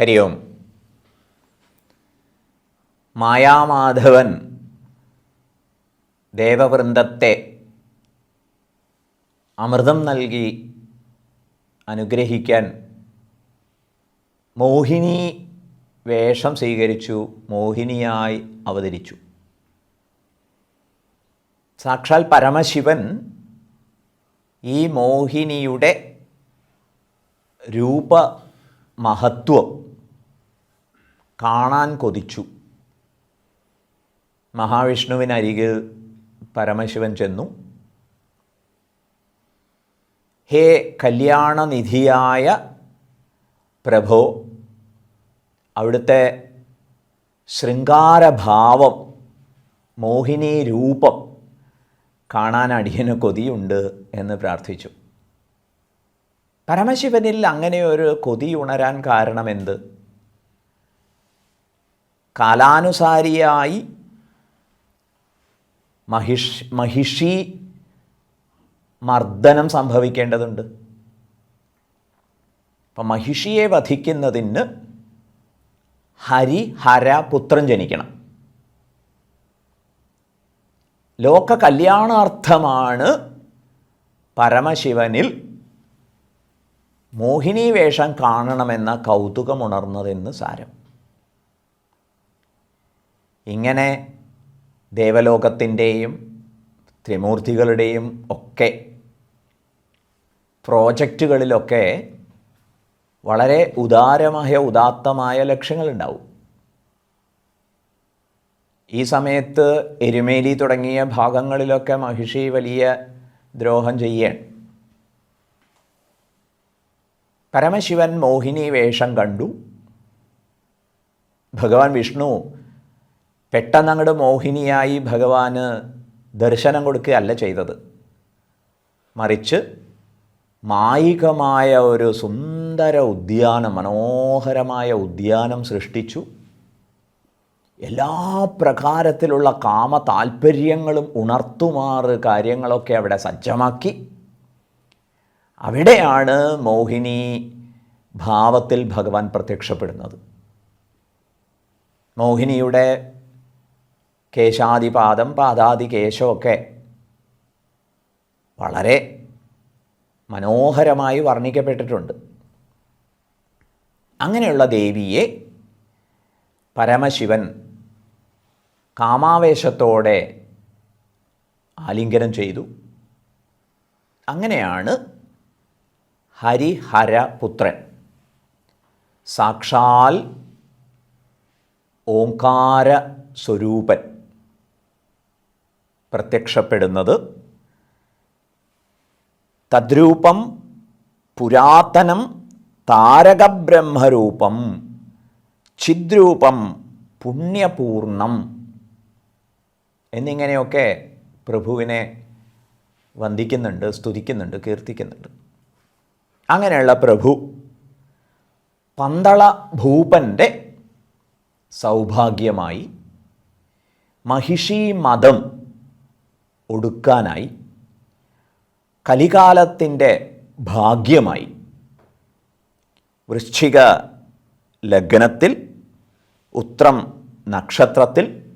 ഹരി ഓം. മായാമാധവൻ ദേവവൃന്ദത്തെ അമൃതം നൽകി അനുഗ്രഹിക്കാൻ മോഹിനി വേഷം സ്വീകരിച്ചു മോഹിനിയായി അവതരിച്ചു. സാക്ഷാൽ പരമശിവൻ ഈ മോഹിനിയുടെ രൂപ മഹത്വം കാണാൻ കൊതിച്ചു. മഹാവിഷ്ണുവിനരികിൽ പരമശിവൻ ചെന്നു. ഹേ കല്യാണനിധിയായ പ്രഭോ അവിടുത്തെ ശൃംഗാരഭാവം മോഹിനി രൂപം കാണാൻ അടിയന് കൊതിയുണ്ട് എന്ന് പ്രാർത്ഥിച്ചു. പരമശിവനിൽ അങ്ങനെ ഒരു കൊതി ഉണരാൻ കാരണമെന്ത്? കാലാനുസാരിയായി മഹിഷ് മഹിഷി മർദ്ദനം സംഭവിക്കേണ്ടതുണ്ട്. അപ്പം മഹിഷിയെ വധിക്കുന്നതിന് ഹരി ഹര പുത്രൻ ജനിക്കണം. ലോക കല്യാണാർത്ഥമാണ് പരമശിവനിൽ മോഹിനി വേഷം കാണണമെന്ന കൗതുകമുണർന്നതെന്ന് സാരം. ഇങ്ങനെ ദേവലോകത്തിന്റെയും ത്രിമൂർത്തികളുടെയും ഒക്കെ പ്രോജക്റ്റുകളിലൊക്കെ വളരെ ഉദാരമായ ഉദാത്തമായ ലക്ഷ്യങ്ങളുണ്ടാവും ഈ സമയത്ത് എരുമേലി തുടങ്ങിയ ഭാഗങ്ങളിലൊക്കെ മഹിഷി വലിയ ദ്രോഹം ചെയ്യാണ്. പരമശിവൻ മോഹിനി വേഷം കണ്ടു. ഭഗവാൻ വിഷ്ണു പെട്ടെന്നങ്ങോട്ട് മോഹിനിയായി ഭഗവാന് ദർശനം കൊടുക്കുകയല്ല ചെയ്തത്. മറിച്ച് മായികമായ ഒരു സുന്ദര ഉദ്യാനം മനോഹരമായ ഉദ്യാനം സൃഷ്ടിച്ചു. എല്ലാ പ്രകാരത്തിലുള്ള കാമ താല്പര്യങ്ങളും ഉണർത്തുമാറ് കാര്യങ്ങളൊക്കെ അവിടെ സജ്ജമാക്കി. അവിടെയാണ് മോഹിനി ഭാവത്തിൽ ഭഗവാൻ പ്രത്യക്ഷപ്പെടുന്നത്. മോഹിനിയുടെ കേശാദിപാദം പാദാദികേശമൊക്കെ വളരെ മനോഹരമായി വർണിക്കപ്പെട്ടിട്ടുണ്ട്. അങ്ങനെയുള്ള ദേവിയെ പരമശിവൻ കാമാവേശത്തോടെ ആലിംഗനം ചെയ്തു. അങ്ങനെയാണ് ഹരിഹരപുത്രൻ. സാക്ഷാൽ ഓംകാര സ്വരൂപൻ പ്രത്യക്ഷപ്പെടുന്നത്. തദ്രൂപം പുരാതനം താരകബ്രഹ്മരൂപം ചിദ്രൂപം പുണ്യപൂർണം എന്നിങ്ങനെയൊക്കെ പ്രഭുവിനെ വന്ദിക്കുന്നുണ്ട് സ്തുതിക്കുന്നുണ്ട് കീർത്തിക്കുന്നുണ്ട്. അങ്ങനെയുള്ള പ്രഭു പന്തള ഭൂപന്റെ സൗഭാഗ്യമായി മഹിഷി മതം ഒടുക്കാനായി കലികാലത്തിന്റെ ഭാഗ്യമായി വൃശ്ചിക ലഗ്നത്തിൽ ഉത്രം നക്ഷത്രത്തിൽ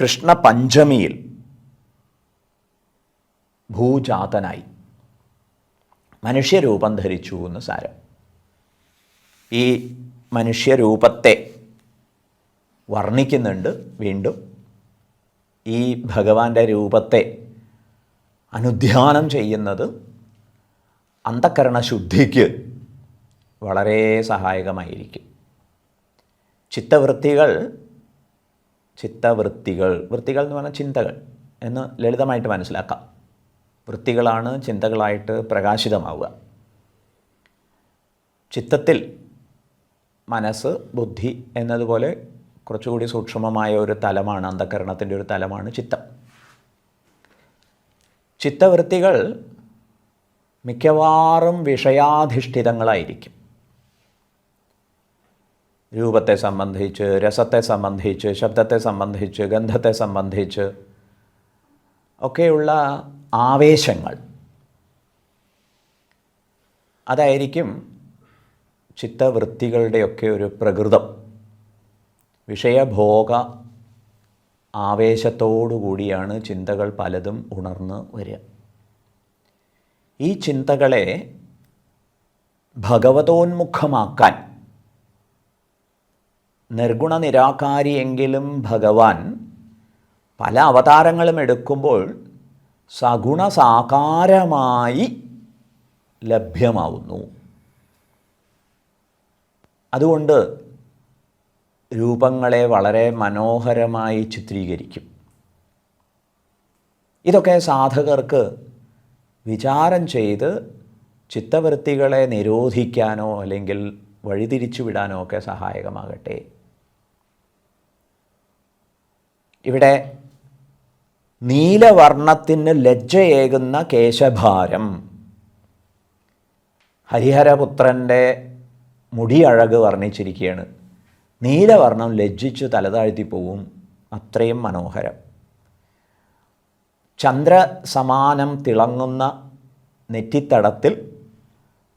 കൃഷ്ണപഞ്ചമിയിൽ ഭൂജാതനായി. മനുഷ്യരൂപം ധരിച്ചു എന്ന് സാരം. ഈ മനുഷ്യരൂപത്തെ വർണിക്കുന്നുണ്ട് വീണ്ടും. ഈ ഭഗവാന്റെ രൂപത്തെ അനുധ്യാനം ചെയ്യുന്നത് അന്ധക്കരണ ശുദ്ധിക്ക് വളരെ സഹായകമായിരിക്കും. ചിത്തവൃത്തികൾ ചിത്തവൃത്തികൾ വൃത്തികൾ എന്ന് പറഞ്ഞാൽ ചിന്തകൾ എന്ന് ലളിതമായിട്ട് മനസ്സിലാക്കാം. വൃത്തികളാണ് ചിന്തകളായിട്ട് പ്രകാശിതമാവുക. ചിത്തത്തിൽ മനസ്സ് ബുദ്ധി എന്നതുപോലെ കുറച്ചുകൂടി സൂക്ഷ്മമായ ഒരു തലമാണ് അന്ധകരണത്തിന്റെ ഒരു തലമാണ് ചിത്തം. ചിത്തവൃത്തികൾ മിക്കവാറും വിഷയാധിഷ്ഠിതങ്ങളായിരിക്കും. രൂപത്തെ സംബന്ധിച്ച് രസത്തെ സംബന്ധിച്ച് ശബ്ദത്തെ സംബന്ധിച്ച് ഗന്ധത്തെ സംബന്ധിച്ച് ഒക്കെയുള്ള ആവേശങ്ങൾ. അതായിരിക്കും ചിത്തവൃത്തികളുടെയൊക്കെ ഒരു പ്രകൃതം. വിഷയഭോഗ ആവേശത്തോടു കൂടിയാണ് ചിന്തകൾ പലതും ഉണർന്ന് വരിക. ഈ ചിന്തകളെ ഭഗവതോന്മുഖമാക്കാൻ നിർഗുണ നിരാകാരിയെങ്കിലും ഭഗവാൻ പല അവതാരങ്ങളും എടുക്കുമ്പോൾ സഗുണസാകാരമായി ലഭ്യമാവുന്നു. അതുകൊണ്ട് രൂപങ്ങളെ വളരെ മനോഹരമായി ചിത്രീകരിക്കും. ഇതൊക്കെ സാധകർക്ക് വിചാരം ചെയ്ത് ചിത്തവൃത്തികളെ നിരോധിക്കാനോ അല്ലെങ്കിൽ വഴിതിരിച്ചു വിടാനോ ഒക്കെ സഹായകമാകട്ടെ. ഇവിടെ നീലവർണത്തിന് ലജ്ജയേകുന്ന കേശഭാരം. ഹരിഹരപുത്രന്റെ മുടിയഴക് വർണിച്ചിരിക്കുകയാണ് നീലവർണം ലജ്ജിച്ച് തലതാഴ്ത്തി പോവും അത്രയും മനോഹരം. ചന്ദ്രസമാനം തിളങ്ങുന്ന നെറ്റിത്തടത്തിൽ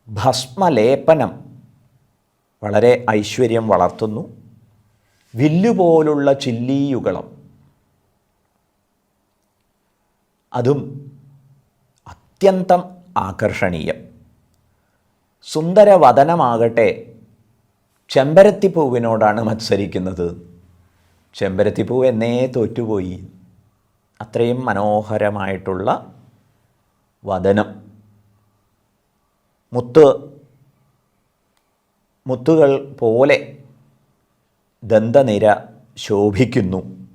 ഭസ്മലേപനം വളരെ ഐശ്വര്യം വളർത്തുന്നു. വില്ലുപോലുള്ള ചില്ലീയുകളം അതും അത്യന്തം ആകർഷണീയം. സുന്ദരവദനമാകട്ടെ ചെമ്പരത്തിപ്പൂവിനോടാണ് മത്സരിക്കുന്നത്. ചെമ്പരത്തിപ്പൂവ് എന്നേ തോറ്റുപോയി. അത്രയും മനോഹരമായിട്ടുള്ള വദനം. മുത്ത് മുത്തുകൾ പോലെ ദന്തനിര ശോഭിക്കുന്നു.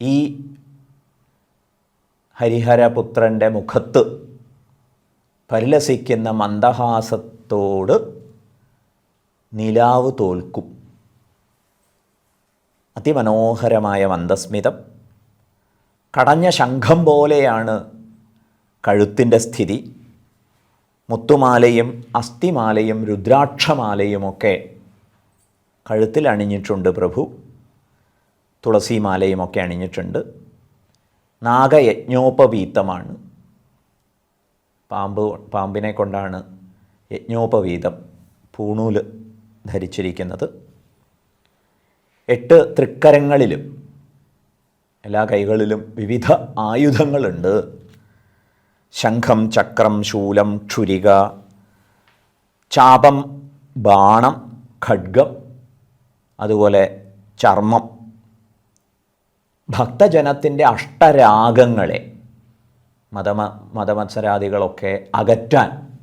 ഈ ഹരിഹരപുത്രന്റെ മുഖത്ത് പരിലസിക്കുന്ന മന്ദഹാസത്തോട് നിലാവ് തോൽക്കും. അതിമനോഹരമായ മന്ദസ്മിതം. കടഞ്ഞ ശംഖം പോലെയാണ് കഴുത്തിന്റെ സ്ഥിതി. മുത്തുമാലയും അസ്ഥിമാലയും രുദ്രാക്ഷമാലയുമൊക്കെ കഴുത്തിൽ അണിഞ്ഞിട്ടുണ്ട് പ്രഭു. തുളസിമാലയുമൊക്കെ അണിഞ്ഞിട്ടുണ്ട്. നാഗയജ്ഞോപവീതമാണ്. പാമ്പ് പാമ്പിനെ കൊണ്ടാണ് യജ്ഞോപവീതം. പൂണൂൽ. ധരിച്ചിരിക്കുന്നത്. എട്ട് തൃക്കരങ്ങളിലും എല്ലാ കൈകളിലും വിവിധ ആയുധങ്ങളുണ്ട്. ശംഖം ചക്രം ശൂലം ക്ഷുരിക ചാപം ബാണം ഖഡ്ഗം അതുപോലെ ചർമ്മം. ഭക്തജനത്തിന്റെ അഷ്ടരാഗങ്ങളെ മതമ മതമത്സരാദികളൊക്കെ അകറ്റാൻ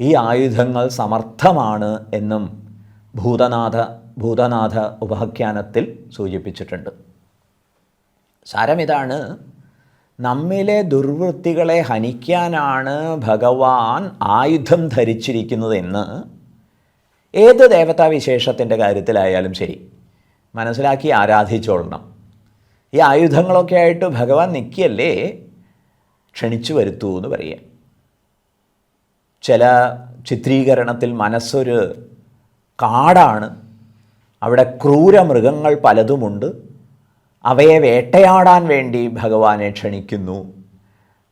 ഈ ആയുധങ്ങൾ സമർത്ഥമാണ് എന്നും ഭൂതനാഥ ഭൂതനാഥ ഉപാഖ്യാനത്തിൽ സൂചിപ്പിച്ചിട്ടുണ്ട്. സാരമിതാണ് നമ്മിലെ ദുർവൃത്തികളെ ഹനിക്കാനാണ് ഭഗവാൻ ആയുധം ധരിച്ചിരിക്കുന്നതെന്ന് ഏത് ദേവതാ വിശേഷത്തിന്റെ കാര്യത്തിലായാലും ശരി മനസ്സിലാക്കി ആരാധിച്ചോളണം. ഈ ആയുധങ്ങളൊക്കെ ആയിട്ട് ഭഗവാൻ നിൽക്കിയല്ലേ ക്ഷണിച്ചു വരുത്തൂ എന്ന് പറയുക ചില ചിത്രീകരണത്തിൽ മനസ്സൊരു കാടാണ്. അവിടെ ക്രൂരമൃഗങ്ങൾ പലതുമുണ്ട്. അവയെ വേട്ടയാടാൻ വേണ്ടി ഭഗവാനെ ക്ഷണിക്കുന്നു.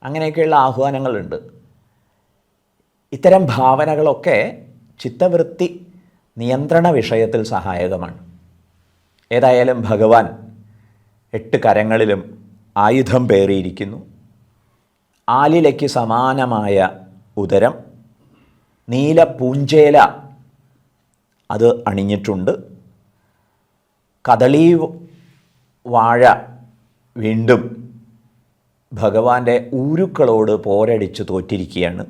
അങ്ങനെയൊക്കെയുള്ള ആഹ്വാനങ്ങളുണ്ട്. ഇത്തരം ഭാവനകളൊക്കെ ചിത്തവൃത്തി നിയന്ത്രണ വിഷയത്തിൽ സഹായകമാണ്. ഏതായാലും ഭഗവാൻ എട്ട് കരങ്ങളിലും ആയുധം പേറിയിരിക്കുന്നു. ആലിലയ്ക്ക് സമാനമായ ഉദരം നീല പൂഞ്ചേല അത് അണിഞ്ഞിട്ടുണ്ട്. കദളി വാഴ വീണ്ടും ഭഗവാന്റെ ഊരുക്കളോട് പോരടിച്ച് തോറ്റിരിക്കുകയാണ്.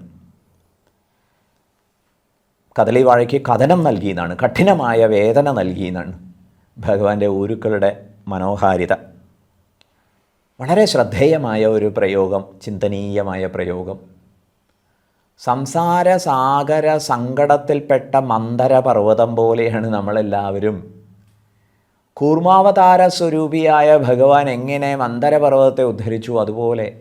കദളി വാഴയ്ക്ക് കഥനം നൽകിയെന്നാണ് കഠിനമായ വേദന നൽകിയെന്നാണ് ഭഗവാന്റെ ഊരുക്കളുടെ മനോഹാരിത. വളരെ ശ്രദ്ധേയമായ ഒരു പ്രയോഗം ചിന്തനീയമായ പ്രയോഗം. സംസാര സാഗര സങ്കടത്തിൽപ്പെട്ട മന്ദരപർവതം പോലെയാണ് നമ്മളെല്ലാവരും. കൂർമാവതാര സ്വരൂപിയായ ഭഗവാൻ എങ്ങനെ മന്ദരപർവതത്തെ ഉദ്ധരിച്ചു? അതുപോലെ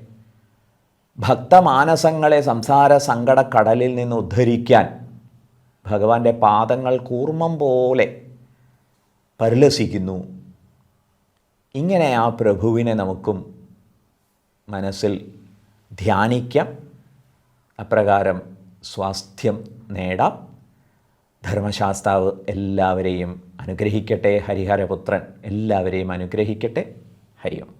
ഭക്തമാനസങ്ങളെ സംസാര സങ്കട കടലിൽ നിന്ന് ഉദ്ധരിക്കാൻ ഭഗവാന്റെ പാദങ്ങൾ കൂർമ്മം പോലെ പരിലസിക്കുന്നു. ഇങ്ങനെ ആ പ്രഭുവിനെ നമുക്കും മനസ്സിൽ ധ്യാനിക്കാം. അപ്രകാരം സ്വാസ്ഥ്യം നേടാം. ധർമ്മശാസ്താവ് എല്ലാവരെയും അനുഗ്രഹിക്കട്ടെ. ഹരിഹരപുത്രൻ എല്ലാവരെയും അനുഗ്രഹിക്കട്ടെ. ഹരിയും.